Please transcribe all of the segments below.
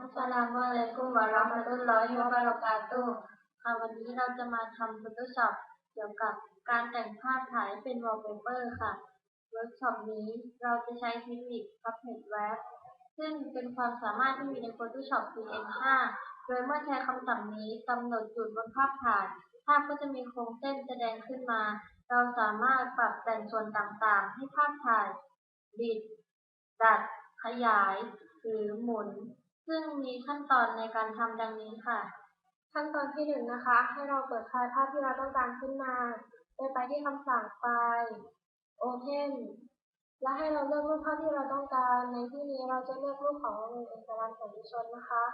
อัสสลามุอะลัยกุมวะเรามะตุลลอฮิวะบะเรกาตุค่ะวันนี้เราจะมาทำ Photoshop เกี่ยวกับการแต่งภาพถ่ายเป็น wallpaper ค่ะเวิร์กช็อปนี้เราจะใช้เทคนิค Puppet Wrap ซึ่งเป็นความสามารถที่มีใน Photoshop PM5 โดยเมื่อใช้คำสั่งนี้กำหนดจุดบนภาพถ่าย ภาพก็จะมีโครงเส้นแสดงขึ้นมา เราสามารถปรับแต่งส่วนต่างๆ ให้ภาพถ่าย บิด ดัด ขยาย หรือหมุน ซึ่งมีขั้นตอนในการทำดังนี้ค่ะ ขั้นตอนที่หนึ่งนะคะ ให้เราเปิดไฟล์ภาพที่เราต้องการขึ้นมาโดยไปที่คำสั่งไฟล์ Open และให้เราเลือกรูปภาพที่เราต้องการ ในที่นี้เราจะเลือกรูปของโรงเรียนเอกรันสันติชนนะคะ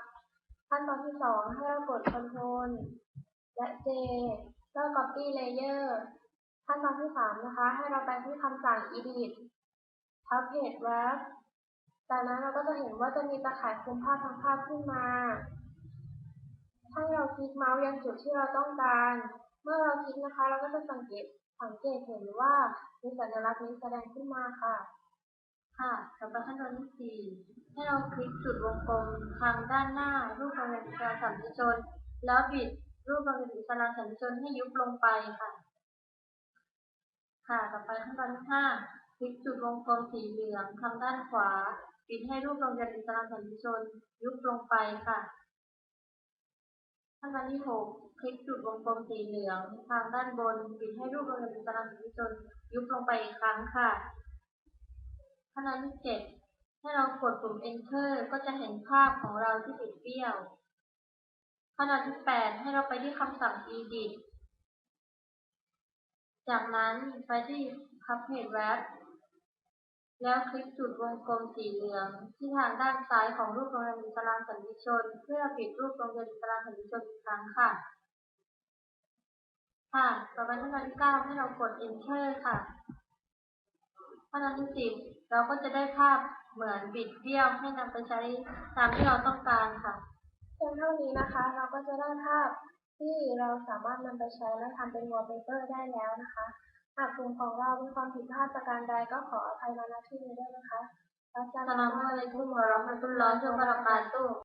ขั้นตอนที่สองให้เรากด Ctrl และ J แล้ว Copy Layer ขั้นตอนที่สามนะคะ ให้เราไปที่คำสั่ง Edit Puppet Wrap จากนั้นเราก็จะเห็นว่าจะมีตะข่ายคุมภาพทั้งภาพขึ้นมา ให้เราคลิกเมาส์ยังจุดที่เราต้องการ เมื่อเราคลิกนะคะ เราก็จะสังเกตสังเกตเห็นว่ามีสัญลักษณ์นี้แสดงขึ้นมาค่ะ ค่ะต่อไปขั้นตอนที่สี่ให้เราคลิกจุดวงกลมทางด้านหน้า รูปโรงเรียนอิสลามสันติชน แล้วบิดรูปโรงเรียนอิสลามสันติชนให้ยุบลงไปค่ะ ค่ะ ต่อไปขั้นตอนที่ห้าคลิกจุดวงกลมสีเหลืองทางด้านขวา บิดให้รูปโรงเรียนอิสลามสันติชน ยุบลงไปค่ะขั้นตอนที่หกคลิกจุดวงกลมสีเหลือง ทางด้านบนบิดให้รูปโรงเรียนอิสลามสันติชน ยุบลงไปอีกครั้งค่ะขั้นตอนที่เจ็ดให้เรากดปุ่ม enter ก็จะเห็นภาพของเราที่บิดเบี้ยวขั้นตอนที่แปดให้เราไปที่คำสั่ง edit จากนั้นไปที่ Puppet Wrap แล้วคลิกจุดวงกลมสีเหลืองที่ทางด้านซ้ายของรูปโรงเรียนอิสลามสันติชน เพื่อปิดรูปโรงเรียนอิสลามสันติชนอีกครั้งค่ะ ค่ะ ต่อไปขั้นตอนที่เก้าให้เรากด enter ค่ะขั้นตอนที่สิบเราก็จะได้ภาพเหมือนบิดเบี้ยวให้นำไปใช้ตามที่เราต้องการค่ะเพียงเท่านี้นะคะ เราก็จะได้ภาพที่เราสามารถนำไปใช้และทำเป็น wallpaper ได้แล้วนะคะ หากกลุ่มของเรามีความผิดพลาดประการใดก็ขออภัยมาณที่นี้ด้วยนะคะอัสสอัสสลาลามุอะอะลัลัยยกุกุมวะเราะเราะห์มะตุตุลลออฮิฮิวะบะเราะกากาตุตุฮ์